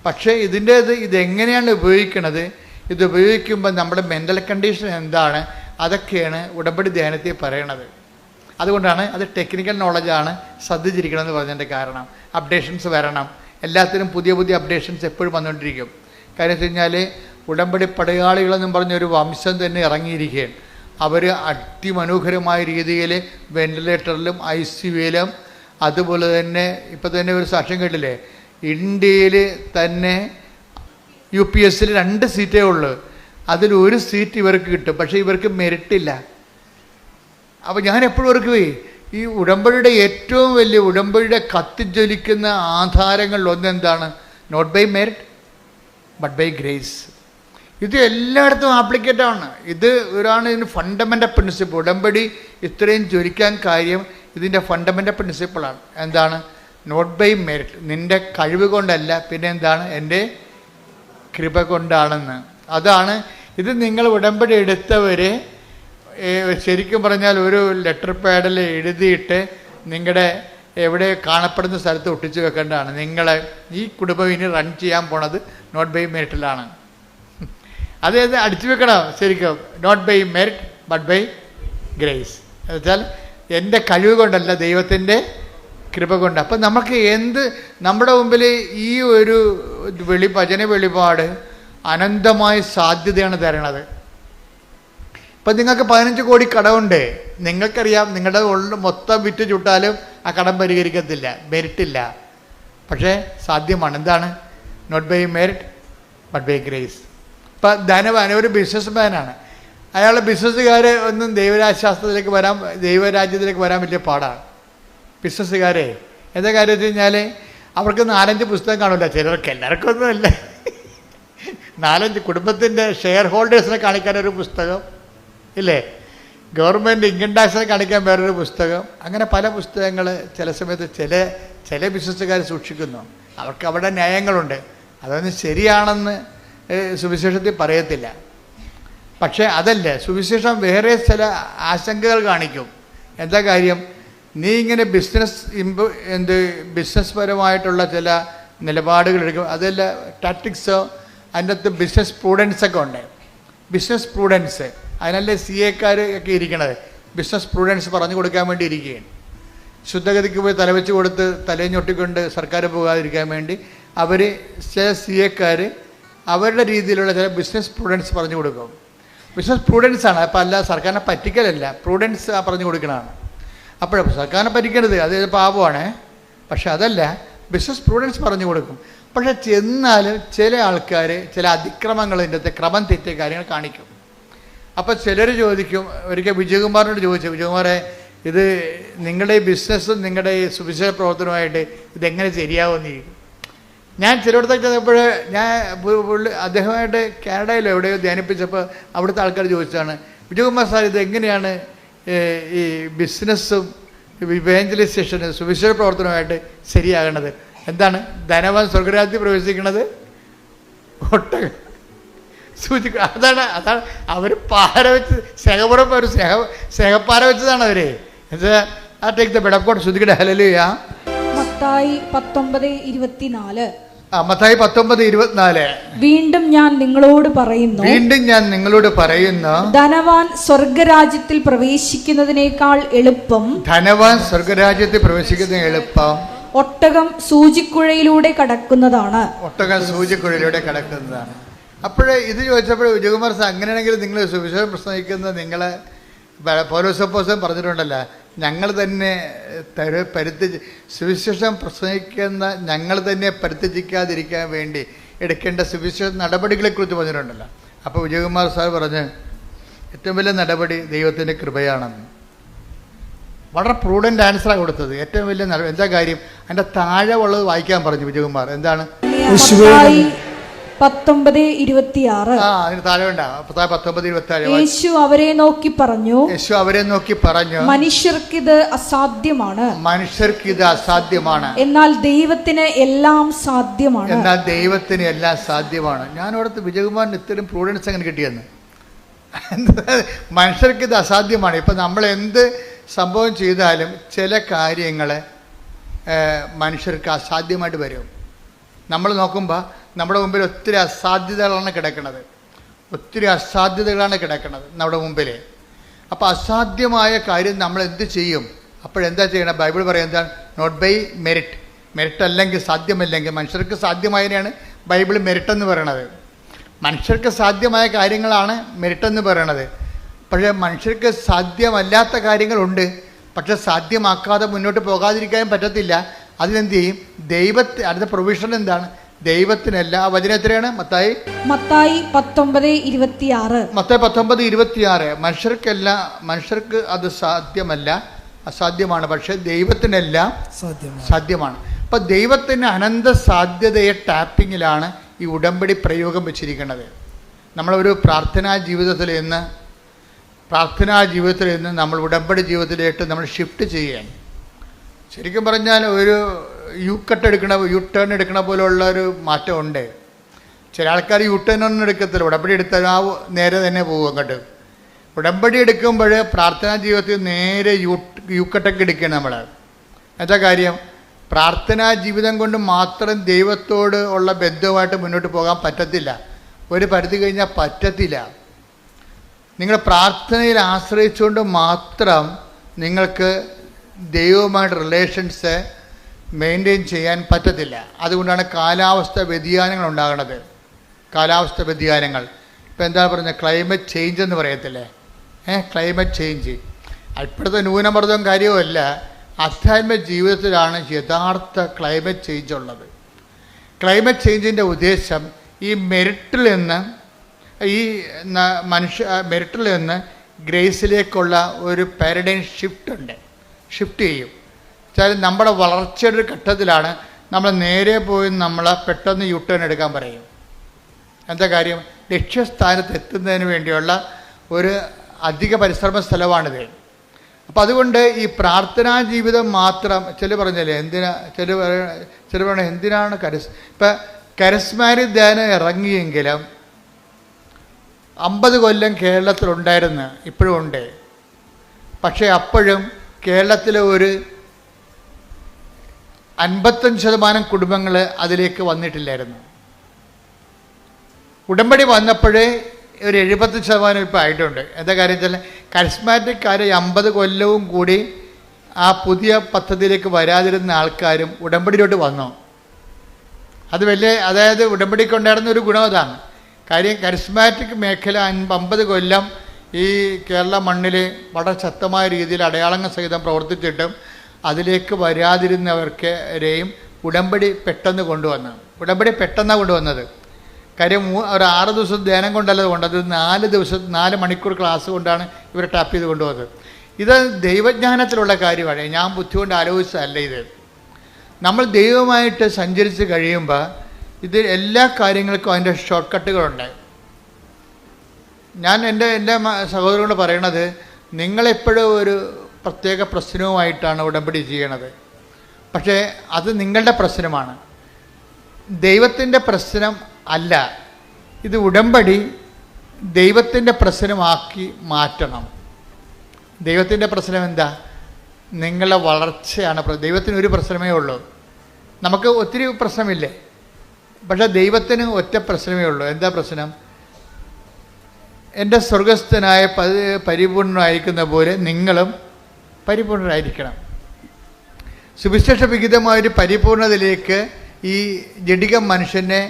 പക്ഷേ ഇതിന്റെ ഇത് ഇതെങ്ങനെയാണ് ഉപയോഗിക്കുന്നത് ഇത് ഉപയോഗിക്കുമ്പോൾ നമ്മുടെ മെന്റൽ കണ്ടീഷൻ എന്താണ്? അതൊക്കെയാണ് ഉടമ്പടി ധ്യാനത്തിൽ പറയണത്. അതുകൊണ്ടാണ് അത് ടെക്നിക്കൽ നോളജാണ് ശ്രദ്ധിച്ചിരിക്കണമെന്ന് പറഞ്ഞതിന്റെ കാരണം. അപ്ഡേഷൻസ് വരണം. എല്ലാത്തിനും പുതിയ പുതിയ അപ്ഡേഷൻസ് എപ്പോഴും വന്നുകൊണ്ടിരിക്കും. കാര്യം വെച്ച് കഴിഞ്ഞാൽ ഉടമ്പടി പടയാളികളെന്നും പറഞ്ഞൊരു വംശം തന്നെ ഇറങ്ങിയിരിക്കുകയാണ്. അവർ അതിമനോഹരമായ രീതിയിൽ വെന്റിലേറ്ററിലും ഐ സി യുയിലും അതുപോലെ തന്നെ ഇപ്പം തന്നെ ഒരു സാക്ഷ്യം കേട്ടില്ലേ? ഇന്ത്യയിൽ തന്നെ യു പി എസ്സിൽ രണ്ട് സീറ്റേ ഉള്ളൂ. അതിൽ ഒരു സീറ്റ് ഇവർക്ക് കിട്ടും പക്ഷേ ഇവർക്ക് മെറിറ്റില്ല. അപ്പോൾ ഞാൻ എപ്പോഴും ഓർക്കുവേ ഈ ഉടമ്പടിയുടെ ഏറ്റവും വലിയ ഉടമ്പടിയുടെ കത്തിജ്വലിക്കുന്ന ആധാരങ്ങളിൽ ഒന്നെന്താണ്? Not by merit but by grace ഇത് എല്ലായിടത്തും ആപ്ലിക്കേറ്റ് ആണ്. ഇത് ഒരാണ് ഇതിന് ഫണ്ടമെന്റൽ പ്രിൻസിപ്പ് ഉടമ്പടി ഇത്രയും ജ്വലിക്കാൻ കാര്യം ഇതിന്റെ ഫണ്ടമെന്റൽ പ്രിൻസിപ്പിളാണ് എന്താണ്? നോട്ട് ബൈ മെറിറ്റ് നിന്റെ കഴിവ് കൊണ്ടല്ല പിന്നെ എന്താണ്? എന്റെ കൃപ കൊണ്ടാണെന്ന്. അതാണ് ഇത് നിങ്ങൾ ഉടമ്പടി എടുത്തവരെ ഏ, ശരിക്കും പറഞ്ഞാൽ ഒരു ലെറ്റർ പാഡിൽ എഴുതിയിട്ട് നിങ്ങളുടെ എവിടെ കാണപ്പെടുന്ന സ്ഥലത്ത് ഒട്ടിച്ചു വെക്കേണ്ടതാണ്. നിങ്ങളെ ഈ കുടുംബം ഇനി റൺ ചെയ്യാൻ പോണത് നോട്ട് ബൈ മെറിറ്റിലാണ് അതായത് അടിച്ചു വെക്കണം? ശരിക്കും. Not by merit but by grace എന്നുവെച്ചാൽ എന്റെ കഴിവ് കൊണ്ടല്ല ദൈവത്തിന്റെ കൃപ കൊണ്ട് അപ്പം നമുക്ക് എന്ത് നമ്മുടെ മുമ്പിൽ ഈ ഒരു വെളി ഭജന വെളിപാട് അനന്തമായ സാധ്യതയാണ് തരണത്. ഇപ്പം നിങ്ങൾക്ക് പതിനഞ്ച് കോടി കടമുണ്ട്. നിങ്ങൾക്കറിയാം നിങ്ങളുടെ ഉള്ള മൊത്തം വിറ്റ് ചുട്ടാലും ആ കടം പരിഹരിക്കത്തില്ല മെരിറ്റില്ല. പക്ഷേ സാധ്യമാണ്. എന്താണ്? Not by merit but by grace ഇപ്പം ധനവാന ഒരു ബിസിനസ് മാനാണ് അയാൾ ബിസിനസ്സുകാരെ ഒന്നും ദൈവരാജശാസ്ത്രത്തിലേക്ക് വരാൻ ദൈവരാജ്യത്തിലേക്ക് വരാൻ വലിയ പാടാണ്. ബിസിനസ്സുകാരെ എന്താ കാര്യം വെച്ച് കഴിഞ്ഞാൽ അവർക്ക് നാലഞ്ച് പുസ്തകം കാണില്ല ചിലർക്ക് എല്ലാവർക്കും ഒന്നുമല്ല നാലഞ്ച് കുടുംബത്തിന്റെ ഷെയർ ഹോൾഡേഴ്സിനെ കാണിക്കാൻ ഒരു പുസ്തകം ഇല്ലേ? ഗവൺമെന്റ് ഇൻകം ടാക്സിനെ കാണിക്കാൻ വേറൊരു പുസ്തകം. അങ്ങനെ പല പുസ്തകങ്ങൾ ചില സമയത്ത് ചില ചില ബിസിനസ്സുകാർ സൂക്ഷിക്കുന്നു. അവർക്ക് അവിടെ ന്യായങ്ങളുണ്ട്. അതൊന്നും ശരിയാണെന്ന് സുവിശേഷത്തിൽ പറയത്തില്ല. പക്ഷേ അതല്ല സുവിശേഷം വേറെ ചില ആശങ്കകൾ കാണിക്കും. എന്താ കാര്യം? നീ ഇങ്ങനെ ബിസിനസ് ഇമ്പ് എന്ത് ബിസിനസ് പരമായിട്ടുള്ള ചില നിലപാടുകൾ എടുക്കും. അതല്ല ടാറ്റിക്സോ അതിന്റെ അകത്ത് ബിസിനസ് പ്രൂഡൻസൊക്കെ ഉണ്ട്. ബിസിനസ് പ്രൂഡൻസ് അതിനല്ലേ സി എക്കാർ ഒക്കെ ഇരിക്കണത്? ബിസിനസ് പ്രൂഡൻസ് പറഞ്ഞു കൊടുക്കാൻ വേണ്ടി ഇരിക്കുകയാണ്. ശുദ്ധഗതിക്ക് പോയി തലവെച്ച് കൊടുത്ത് തലയും ഞൊട്ടിക്കൊണ്ട് സർക്കാർ പോകാതിരിക്കാൻ വേണ്ടി അവർ ചില സി എക്കാർ അവരുടെ രീതിയിലുള്ള ചില ബിസിനസ് പ്രൂഡൻസ് പറഞ്ഞു കൊടുക്കും. ബിസിനസ് പ്രൂഡൻസ് ആണ്. അപ്പോൾ അല്ല സർക്കാരിനെ പറ്റിക്കലല്ല. പ്രൂഡൻസ് പറഞ്ഞു കൊടുക്കണതാണ്. അപ്പോൾ സർക്കാരിനെ പറ്റിക്കരുത് അത് പാപമാണ്. പക്ഷെ അതല്ല ബിസിനസ് പ്രൂഡൻസ് പറഞ്ഞു കൊടുക്കും. പക്ഷെ ചെന്നാലും ചില ആൾക്കാർ ചില അതിക്രമങ്ങൾ ഇതിന്റെ അകത്ത് ക്രമം തെറ്റിയ കാര്യങ്ങൾ കാണിക്കും. അപ്പോൾ ചിലർ ചോദിക്കും ഒരിക്കൽ വിജയകുമാറിനോട് ചോദിച്ചു വിജയകുമാറെ ഇത് നിങ്ങളുടെ ബിസിനസ്സും നിങ്ങളുടെ സുവിശേഷ പ്രവർത്തനവുമായിട്ട് ഇതെങ്ങനെ ശരിയാവുമെന്ന് ചോദിക്കും. ഞാൻ ചിലയിടത്തൊക്കെ ചെന്നപ്പോൾ ഞാൻ പുള്ളി അദ്ദേഹമായിട്ട് കാനഡയിൽ എവിടെയോ ധ്യാനിപ്പിച്ചപ്പോൾ അവിടുത്തെ ആൾക്കാർ ചോദിച്ചതാണ് വിജയകുമാർ സാർ ഇത് എങ്ങനെയാണ് ഈ ബിസിനസ്സും ഇവാഞ്ചലൈസേഷനും സുവിശേഷ പ്രവർത്തനവുമായിട്ട് ശരിയാകണത്? എന്താണ് ധനവാൻ സ്വർഗരാജ്യത്തിൽ പ്രവേശിക്കുന്നത്? ഒട്ടക സൂചി അതാണ് അതാണ് അവർ പാര വെച്ച് സ്നേഹപുറം ഒരു സ്നേഹ സ്നേഹപ്പാര വെച്ചതാണ് അവർ. എന്നുവെച്ചാൽ ആ ടേക്ക് ദ ബെഡക്കോട്ട് ശ്രുതിക്കട്ടെ ഹലലുയാ മത്തായി പത്തൊമ്പത് ഇരുപത്തിനാല്. മത്തായി പത്തൊമ്പത് ഇരുപത്തിനാല്. വീണ്ടും ഞാൻ നിങ്ങളോട് പറയുന്നു വീണ്ടും ഞാൻ നിങ്ങളോട് പറയുന്നു ധനവാൻ സ്വർഗരാജ്യത്തിൽ പ്രവേശിക്കുന്നതിനേക്കാൾ എളുപ്പം ധനവാൻ സ്വർഗരാജ്യത്തിൽ പ്രവേശിക്കുന്ന എളുപ്പം ഒട്ടകം സൂചിക്കുഴയിലൂടെ കടക്കുന്നതാണ്. ഒട്ടകം സൂചിക്കുഴയിലൂടെ കടക്കുന്നതാണ്. അപ്പോഴേ ഇത് ചോദിച്ചപ്പോൾ വിജയകുമാർ സാർ അങ്ങനെയാണെങ്കിൽ നിങ്ങൾ സുവിശേഷം പ്രസംഗിക്കുന്ന നിങ്ങളെ പൗലോസപ്പോസം പറഞ്ഞിട്ടുണ്ടല്ലോ. ഞങ്ങൾ തന്നെ തര പരുത്തി സുവിശേഷം പ്രസംഗിക്കുന്ന ഞങ്ങൾ തന്നെ പരിത്യജിക്കാതിരിക്കാൻ വേണ്ടി എടുക്കേണ്ട സുവിശേഷ നടപടികളെക്കുറിച്ച് പറഞ്ഞിട്ടുണ്ടല്ലോ. അപ്പോൾ വിജയകുമാർ സാർ പറഞ്ഞ് ഏറ്റവും വലിയ നടപടി ദൈവത്തിന്റെ കൃപയാണെന്ന്. വളരെ പ്രൂഡന്റ് ആൻസറാണ് കൊടുത്തത്. ഏറ്റവും വലിയ എന്താ കാര്യം? അതിന്റെ താഴെ ഉള്ളത് വായിക്കാൻ പറഞ്ഞു വിജയകുമാർ. എന്താണ്? പത്തൊമ്പത് ഇരുപത്തിയാറ്. ആ അതിന് താഴെ ഉണ്ടാവും പത്താം പത്തൊമ്പത് ഇരുപത്തി ആറ് യേശു അവരെ നോക്കി പറഞ്ഞു യേശു അവരെ നോക്കി പറഞ്ഞു മനുഷ്യർക്ക് ഇത് അസാധ്യമാണ്. മനുഷ്യർക്ക് ഇത് അസാധ്യമാണ്. എന്നാൽ ദൈവത്തിന് എല്ലാം സാധ്യമാണ്. എന്നാൽ ദൈവത്തിന് എല്ലാം സാധ്യമാണ്. ഞാൻ അവിടുത്തെ വിജയകുമാറിന് ഇത്തരം പ്രൂഡൻസ് അങ്ങനെ കിട്ടിയെന്ന്? മനുഷ്യർക്ക് ഇത് അസാധ്യമാണ്. ഇപ്പം നമ്മൾ എന്ത് സംഭവം ചെയ്താലും ചില കാര്യങ്ങളെ മനുഷ്യർക്ക് അസാധ്യമായിട്ട് വരും. നമ്മൾ നോക്കുമ്പോൾ നമ്മുടെ മുമ്പിൽ ഒത്തിരി അസാധ്യതകളാണ് കിടക്കുന്നത്. ഒത്തിരി അസാധ്യതകളാണ് കിടക്കുന്നത് നമ്മുടെ മുമ്പിൽ അപ്പോൾ അസാധ്യമായ കാര്യം നമ്മൾ എന്ത് ചെയ്യും? അപ്പോഴെന്താ ചെയ്യണം? ബൈബിൾ പറയുന്നത് നോട്ട് ബൈ മെറിറ്റ് മെറിറ്റ് അല്ലെങ്കിൽ സാധ്യമല്ലെങ്കിൽ മനുഷ്യർക്ക് സാധ്യമായതിനെയാണ് ബൈബിൾ മെറിറ്റ് എന്ന് പറയണത്. മനുഷ്യർക്ക് സാധ്യമായ കാര്യങ്ങളാണ് മെറിറ്റ് എന്ന് പറയണത്. പക്ഷേ മനുഷ്യർക്ക് സാധ്യമല്ലാത്ത കാര്യങ്ങളുണ്ട്. പക്ഷെ സാധ്യമാക്കാതെ മുന്നോട്ട് പോകാതിരിക്കാൻ പറ്റത്തില്ല. അതിനെന്ത് ചെയ്യും? ദൈവത്തെ അടുത്ത പ്രൊവിഷൻ എന്താണ്? ദൈവത്തിനല്ല എല്ലാ വചനം എത്രയാണ്? മത്തായി? മത്തായി പത്തൊമ്പത് ഇരുപത്തിയാറ്. മത്തായി പത്തൊമ്പത് ഇരുപത്തിയാറ്. മനുഷ്യർക്കല്ല മനുഷ്യർക്ക് അത് സാധ്യമല്ല. അസാധ്യമാണ്. പക്ഷെ ദൈവത്തിനെല്ലാം സാധ്യമാണ്. സാധ്യമാണ്. അപ്പം ദൈവത്തിന് അനന്ത സാധ്യതയെ ടാപ്പിങ്ങിലാണ് ഈ ഉടമ്പടി പ്രയോഗം വെച്ചിരിക്കുന്നത്. നമ്മളൊരു പ്രാർത്ഥനാ ജീവിതത്തിൽ നിന്ന് പ്രാർത്ഥനാ ജീവിതത്തിൽ നിന്ന് നമ്മൾ ഉടമ്പടി ജീവിതത്തിലേക്ക് നമ്മൾ ഷിഫ്റ്റ് ചെയ്യുകയാണ്. ശരിക്കും പറഞ്ഞാൽ ഒരു യു കട്ട് എടുക്കണ യു ടേൺ എടുക്കണ പോലുള്ള ഒരു മാറ്റമുണ്ട്. ചില ആൾക്കാർ യു ടേൺ ഒന്നും എടുക്കത്തില്ല. ഉടമ്പടി എടുത്താൽ ആ നേരെ തന്നെ പോകും അങ്ങോട്ട്. ഉടമ്പടി എടുക്കുമ്പോൾ പ്രാർത്ഥനാ ജീവിതത്തിൽ നേരെ യു യു കട്ടൊക്കെ എടുക്കുകയാണ് നമ്മൾ. എന്താ കാര്യം? പ്രാർത്ഥനാ ജീവിതം കൊണ്ട് മാത്രം ദൈവത്തോട് ഉള്ള ബന്ധവുമായിട്ട് മുന്നോട്ട് പോകാൻ പറ്റത്തില്ല. ഒരു പരിധി കഴിഞ്ഞാൽ പറ്റത്തില്ല. നിങ്ങൾ പ്രാർത്ഥനയിൽ ആശ്രയിച്ചുകൊണ്ട് മാത്രം നിങ്ങൾക്ക് ദൈവവുമായിട്ട് റിലേഷൻസ് മെയിന്റെയിൻ ചെയ്യാൻ പറ്റത്തില്ല. അതുകൊണ്ടാണ് കാലാവസ്ഥ വ്യതിയാനങ്ങൾ ഉണ്ടാകുന്നത്. കാലാവസ്ഥ വ്യതിയാനങ്ങൾ. ഇപ്പം എന്താ പറയുന്നത് ക്ലൈമറ്റ് ചേഞ്ച് എന്ന് പറയത്തില്ലേ? ഏഹ് ക്ലൈമറ്റ് ചേഞ്ച് ഇപ്പോഴത്തെ ന്യൂനമർദ്ദവും കാര്യവുമല്ല. അധ്യാത്മ ജീവിതത്തിലാണ് യഥാർത്ഥ ക്ലൈമറ്റ് ചേഞ്ച് ഉള്ളത്. ക്ലൈമറ്റ് ചേഞ്ചിന്റെ ഉദ്ദേശം ഈ മെരിട്ടിൽ നിന്ന് ഈ മനുഷ്യ മെരിട്ടിൽ നിന്ന് ഗ്രേസിലേക്കുള്ള ഒരു പാരഡൈം ഷിഫ്റ്റ് ഉണ്ട്. ഷിഫ്റ്റ് ചെയ്യും. വെച്ചാൽ നമ്മുടെ വളർച്ചയുടെ ഒരു ഘട്ടത്തിലാണ് നമ്മൾ നേരെ പോയി നമ്മളെ പെട്ടെന്ന് യുട്ടേൺ എടുക്കാൻ പറയും. എന്താ കാര്യം? ലക്ഷ്യസ്ഥാനത്ത് എത്തുന്നതിന് വേണ്ടിയുള്ള ഒരു അധിക പരിശ്രമ സ്ഥലമാണിത്. അപ്പം അതുകൊണ്ട് ഈ പ്രാർത്ഥനാ ജീവിതം മാത്രം ചില പറഞ്ഞല്ലേ എന്തിനാ ചില ചില പറഞ്ഞ എന്തിനാണ് കരസ് ഇപ്പം കരസ്മാരി ധ്യാനം ഇറങ്ങിയെങ്കിലും അമ്പത് കൊല്ലം കേരളത്തിലുണ്ടായിരുന്നു ഇപ്പോഴും ഉണ്ട്. പക്ഷേ അപ്പോഴും കേരളത്തിലെ ഒരു അൻപത്തഞ്ച് ശതമാനം കുടുംബങ്ങൾ അതിലേക്ക് വന്നിട്ടില്ലായിരുന്നു. ഉടമ്പടി വന്നപ്പോഴേ ഒരു എഴുപത്തഞ്ച് ശതമാനം ഇപ്പോൾ ആയിട്ടുണ്ട്. എന്താ കാര്യം വെച്ചാൽ കരിസ്മാറ്റിക്കാർ അമ്പത് കൊല്ലവും കൂടി ആ പുതിയ പദ്ധതിയിലേക്ക് വരാതിരുന്ന ആൾക്കാരും ഉടമ്പടിയിലോട്ട് വന്നു. അത് വലിയ അതായത് ഉടമ്പടി കൊണ്ടായിരുന്ന ഒരു ഗുണം അതാണ്. കാര്യം കരിസ്മാറ്റിക് മേഖല അമ്പത് കൊല്ലം ഈ കേരള മണ്ണിൽ വളരെ ശക്തമായ രീതിയിൽ അടയാളങ്ങൾ സഹിതം പ്രവർത്തിച്ചിട്ടും അതിലേക്ക് വരാതിരുന്നവർക്കെയും ഉടമ്പടി പെട്ടെന്ന് കൊണ്ടുവന്നു ഉടമ്പടി പെട്ടെന്നാണ് കൊണ്ടുവന്നത്. കാര്യം ഒരു ആറ് ദിവസം ധ്യാനം കൊണ്ടല്ല കൊണ്ടത് നാല് ദിവസം നാല് മണിക്കൂർ ക്ലാസ് കൊണ്ടാണ് ഇവർ ടാപ്പ് ചെയ്ത് കൊണ്ടുവന്നത് ഇത് ദൈവജ്ഞാനത്തിലുള്ള കാര്യമാണ്. ഞാൻ ബുദ്ധി കൊണ്ട് ആലോചിച്ചതല്ല ഇത്. നമ്മൾ ദൈവമായിട്ട് സഞ്ചരിച്ച് കഴിയുമ്പോൾ ഇത് എല്ലാ കാര്യങ്ങൾക്കും അതിന്റെ ഷോർട്ട് കട്ടുകളുണ്ട് ഞാൻ എന്റെ എന്റെ സഹോദരനോട് പറയണത് നിങ്ങളെപ്പോഴും ഒരു പ്രത്യേക പ്രശ്നവുമായിട്ടാണ് ഉടമ്പടി ചെയ്യണത്. പക്ഷേ അത് നിങ്ങളുടെ പ്രശ്നമാണ്. ദൈവത്തിന്റെ പ്രശ്നം അല്ല. ഇത് ഉടമ്പടി ദൈവത്തിന്റെ പ്രശ്നമാക്കി മാറ്റണം. ദൈവത്തിന്റെ പ്രശ്നം എന്താ? നിങ്ങളുടെ വളർച്ചയാണ് ദൈവത്തിന് ഒരു പ്രശ്നമേ ഉള്ളൂ. നമുക്ക് ഒത്തിരി പ്രശ്നമില്ലേ? പക്ഷേ ദൈവത്തിന് ഒറ്റ പ്രശ്നമേ ഉള്ളൂ. എന്താ പ്രശ്നം? എന്റെ സ്വർഗസ്ഥനായ പരിപൂർണമായിരിക്കുന്ന പോലെ നിങ്ങളും പരിപൂർണരായിരിക്കണം. സുവിശേഷ വിഹിതമായൊരു പരിപൂർണതയിലേക്ക് ഈ ജഡിക മനുഷ്യനെ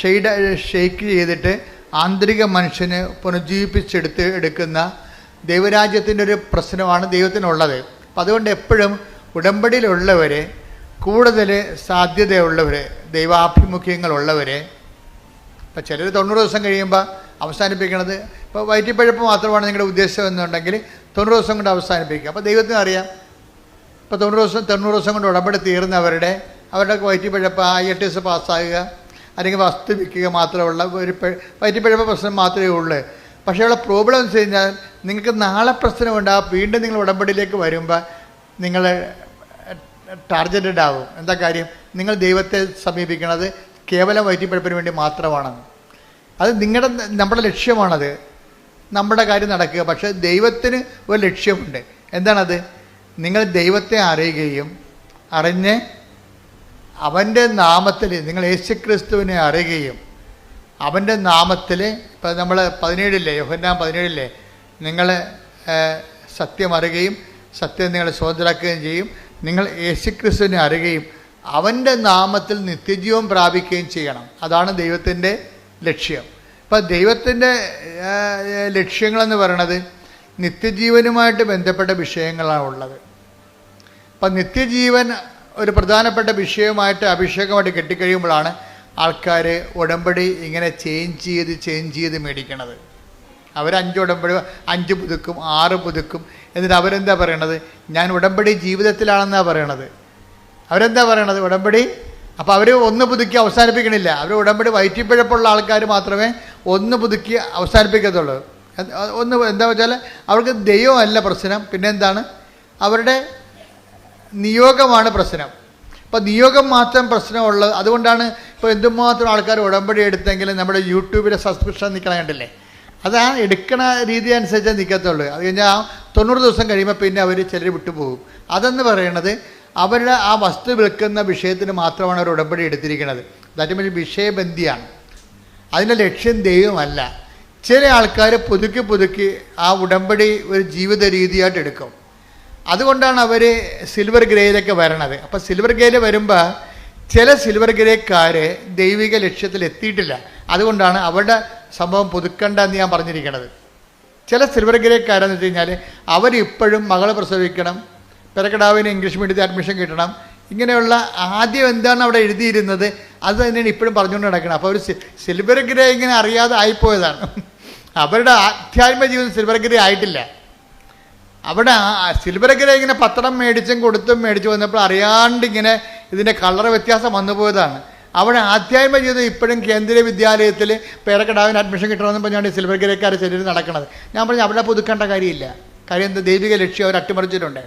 ഷെയ്ഡ് ഷെയ്ക്ക് ചെയ്തിട്ട് ആന്തരിക മനുഷ്യനെ പുനർജീവിപ്പിച്ചെടുത്ത് എടുക്കുന്ന ദൈവരാജ്യത്തിന്റെ ഒരു പ്രശ്നമാണ് ദൈവത്തിനുള്ളത്. അപ്പം അതുകൊണ്ട് എപ്പോഴും ഉടമ്പടിയിലുള്ളവരെ കൂടുതൽ സാധ്യതയുള്ളവർ ദൈവാഭിമുഖ്യങ്ങളുള്ളവരെ ഇപ്പം ചിലർ തൊണ്ണൂറ് ദിവസം കഴിയുമ്പോൾ അവസാനിപ്പിക്കണത് ഇപ്പോൾ വയറ്റിപ്പഴപ്പ് മാത്രമാണ് നിങ്ങളുടെ ഉദ്ദേശം എന്നുണ്ടെങ്കിൽ തൊണ്ണൂറ് ദിവസം കൊണ്ട് അവസാനിപ്പിക്കുക. അപ്പോൾ ദൈവത്തിന് അറിയാം. ഇപ്പോൾ തൊണ്ണൂറ് ദിവസം തൊണ്ണൂറ് ദിവസം കൊണ്ട് ഉടമ്പടി തീർന്നവരുടെ അവരുടെ വയറ്റിപ്പഴപ്പ് ആ ഐ എസ് പാസ്സാകുക. അല്ലെങ്കിൽ വസ്തു വിൽക്കുക മാത്രമുള്ള ഒരു വയറ്റിപ്പഴപ്പ് പ്രശ്നം മാത്രമേ ഉള്ളൂ. പക്ഷേ ഉള്ള പ്രോബ്ലം എന്ന് വെച്ച് കഴിഞ്ഞാൽ നിങ്ങൾക്ക് നാളെ പ്രശ്നമുണ്ടാകും വീണ്ടും നിങ്ങൾ ഉടമ്പടിയിലേക്ക് വരുമ്പോൾ നിങ്ങൾ ടാർഗറ്റഡ് ആവും. എന്താ കാര്യം? നിങ്ങൾ ദൈവത്തെ സമീപിക്കുന്നത് കേവലം വയറ്റിപ്പഴപ്പിന് വേണ്ടി മാത്രമാണെന്ന്. അത് നിങ്ങളുടെ നമ്മുടെ ലക്ഷ്യമാണത്. നമ്മുടെ കാര്യം നടക്കുക. പക്ഷേ ദൈവത്തിന് ഒരു ലക്ഷ്യമുണ്ട്. എന്താണത്? നിങ്ങൾ ദൈവത്തെ അറിയുകയും അറിഞ്ഞ് അവന്റെ നാമത്തിൽ നിങ്ങൾ യേശു ക്രിസ്തുവിനെ അറിയുകയും അവന്റെ നാമത്തിൽ ഇപ്പം നമ്മൾ പതിനേഴില്ലേ യോഹന്നാൻ പതിനേഴില്ലേ നിങ്ങൾ സത്യം അറിയുകയും സത്യം നിങ്ങൾ സ്വതന്ത്രരാക്കുകയും ചെയ്യും. നിങ്ങൾ യേശുക്രിസ്തുവിനെ അറിയുകയും അവന്റെ നാമത്തിൽ നിത്യജീവൻ പ്രാപിക്കുകയും ചെയ്യണം. അതാണ് ദൈവത്തിന്റെ ലക്ഷ്യം. അപ്പം ദൈവത്തിന്റെ ലക്ഷ്യങ്ങളെന്ന് പറയണത് നിത്യജീവനുമായിട്ട് ബന്ധപ്പെട്ട വിഷയങ്ങളാണ് ഉള്ളത്. അപ്പം നിത്യജീവൻ ഒരു പ്രധാനപ്പെട്ട വിഷയമായിട്ട് അഭിഷേകമായിട്ട് കെട്ടിക്കഴിയുമ്പോഴാണ് ആൾക്കാർ ഉടമ്പടി ഇങ്ങനെ ചേഞ്ച് ചെയ്ത് ചേഞ്ച് ചെയ്ത് മേടിക്കണത്. അവർ അഞ്ച് ഉടമ്പടി അഞ്ച് പുതുക്കും ആറ് പുതുക്കും. എന്നിട്ട് അവരെന്താ പറയണത്? ഞാൻ ഉടമ്പടി ജീവിതത്തിലാണെന്നാണ് പറയണത്. അവരെന്താ പറയണത്? ഉടമ്പടി അപ്പോൾ അവർ ഒന്ന് പുതുക്കി അവസാനിപ്പിക്കണില്ല. അവർ ഉടമ്പടി വയറ്റിപ്പിഴപ്പുള്ള ആൾക്കാർ മാത്രമേ ഒന്ന് പുതുക്കി അവസാനിപ്പിക്കത്തുള്ളൂ. ഒന്ന് എന്താ വെച്ചാൽ അവർക്ക് ദൈവമല്ല പ്രശ്നം. പിന്നെ എന്താണ് അവരുടെ നിയോഗമാണ് പ്രശ്നം. അപ്പോൾ നിയോഗം മാത്രം പ്രശ്നമുള്ളത് അതുകൊണ്ടാണ് ഇപ്പോൾ എന്തുമാത്രം ആൾക്കാർ ഉടമ്പടി എടുത്തെങ്കിലും നമ്മുടെ യൂട്യൂബിലെ സബ്സ്ക്രിപ്ഷൻ നിൽക്കണ കണ്ടില്ലേ? അതാ എടുക്കണ രീതി അനുസരിച്ചേ നിൽക്കത്തുള്ളൂ അത് കഴിഞ്ഞാൽ തൊണ്ണൂറ് ദിവസം കഴിയുമ്പോൾ പിന്നെ അവർ ചിലർ വിട്ടുപോകും. അതെന്ന് പറയണത് അവരുടെ ആ വസ്തു വിൽക്കുന്ന വിഷയത്തിന് മാത്രമാണ് അവർ ഉടമ്പടി എടുത്തിരിക്കുന്നത്. ദാറ്റ് മീൻസ് വിഷയബന്ധിയാണ്. അതിന്റെ ലക്ഷ്യം ദൈവമല്ല. ചില ആൾക്കാർ പുതുക്കി പുതുക്കി ആ ഉടമ്പടി ഒരു ജീവിത രീതിയായിട്ട് എടുക്കും. അതുകൊണ്ടാണ് അവർ സിൽവർ ഗ്രേയിലൊക്കെ വരണത്. അപ്പോൾ സിൽവർ ഗ്രേയിൽ വരുമ്പോൾ ചില സിൽവർ ഗ്രേക്കാർ ദൈവിക ലക്ഷ്യത്തിൽ എത്തിയിട്ടില്ല. അതുകൊണ്ടാണ് അവരുടെ സംഭവം പുതുക്കണ്ട എന്ന് ഞാൻ പറഞ്ഞിരിക്കുന്നത് ചില സിൽവർ ഗ്രേക്കാരെന്ന് വെച്ച് കഴിഞ്ഞാൽ അവരിപ്പോഴും മകളെ പ്രസവിക്കണം പെരക്കടാവിന് ഇംഗ്ലീഷ് മീഡിയത്തിൽ അഡ്മിഷൻ കിട്ടണം. ഇങ്ങനെയുള്ള ആദ്യം എന്താണ് അവിടെ എഴുതിയിരുന്നത്? അത് തന്നെയാണ് ഇപ്പോഴും പറഞ്ഞുകൊണ്ട് നടക്കുന്നത്. അപ്പോൾ ഒരു സിൽവർഗ്രഹ ഇങ്ങനെ അറിയാതെ ആയിപ്പോയതാണ്. അവരുടെ ആധ്യാത്മ ജീവിതം സിൽവർഗ്രഹ ആയിട്ടില്ല. അവിടെ ആ ഇങ്ങനെ പത്രം മേടിച്ചും കൊടുത്തും മേടിച്ചു വന്നപ്പോൾ അറിയാണ്ട് ഇങ്ങനെ ഇതിന്റെ കളർ വ്യത്യാസം വന്നു പോയതാണ് അവിടെ ആധ്യാത്മ ജീവിതം ഇപ്പോഴും കേന്ദ്രീയ വിദ്യാലയത്തിൽ പേരക്കടാവിന് അഡ്മിഷൻ കിട്ടണമെന്ന് പറഞ്ഞാണ് സിൽവർ ശരീരം നടക്കുന്നത് ഞാൻ പറഞ്ഞു അവിടെ പുതുക്കേണ്ട കാര്യമില്ല. കാര്യം എന്താ ദൈവിക ലക്ഷ്യം അവർ അട്ടിമറിച്ചിട്ടുണ്ട്.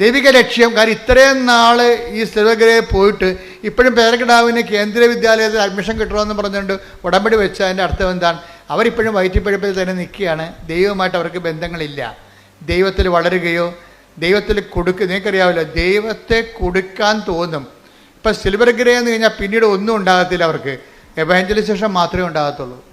ദൈവിക ലക്ഷ്യം. കാര്യം ഇത്രയും നാൾ ഈ സ്ഥിരഗ്രഹയിൽ പോയിട്ട് ഇപ്പോഴും പേരക്കിടാവിന് കേന്ദ്രീയ വിദ്യാലയത്തിൽ അഡ്മിഷൻ കിട്ടണമെന്ന് പറഞ്ഞുകൊണ്ട് ഉടമ്പടി വെച്ച അതിന്റെ അർത്ഥം എന്താണ്? അവരിപ്പോഴും വയറ്റിപ്പഴപ്പിൽ തന്നെ നിൽക്കുകയാണ്. ദൈവമായിട്ട് അവർക്ക് ബന്ധങ്ങളില്ല. ദൈവത്തിൽ വളരുകയോ ദൈവത്തിൽ കൊടുക്കുക നിങ്ങൾക്കറിയാമല്ലോ ദൈവത്തെ കൊടുക്കാൻ തോന്നും. ഇപ്പം സിൽവർ ഗ്രേ എന്ന് കഴിഞ്ഞാൽ പിന്നീട് ഒന്നും ഉണ്ടാകത്തില്ല അവർക്ക്. എവാഞ്ചലൈസേഷൻ മാത്രമേ ഉണ്ടാകത്തുള്ളൂ.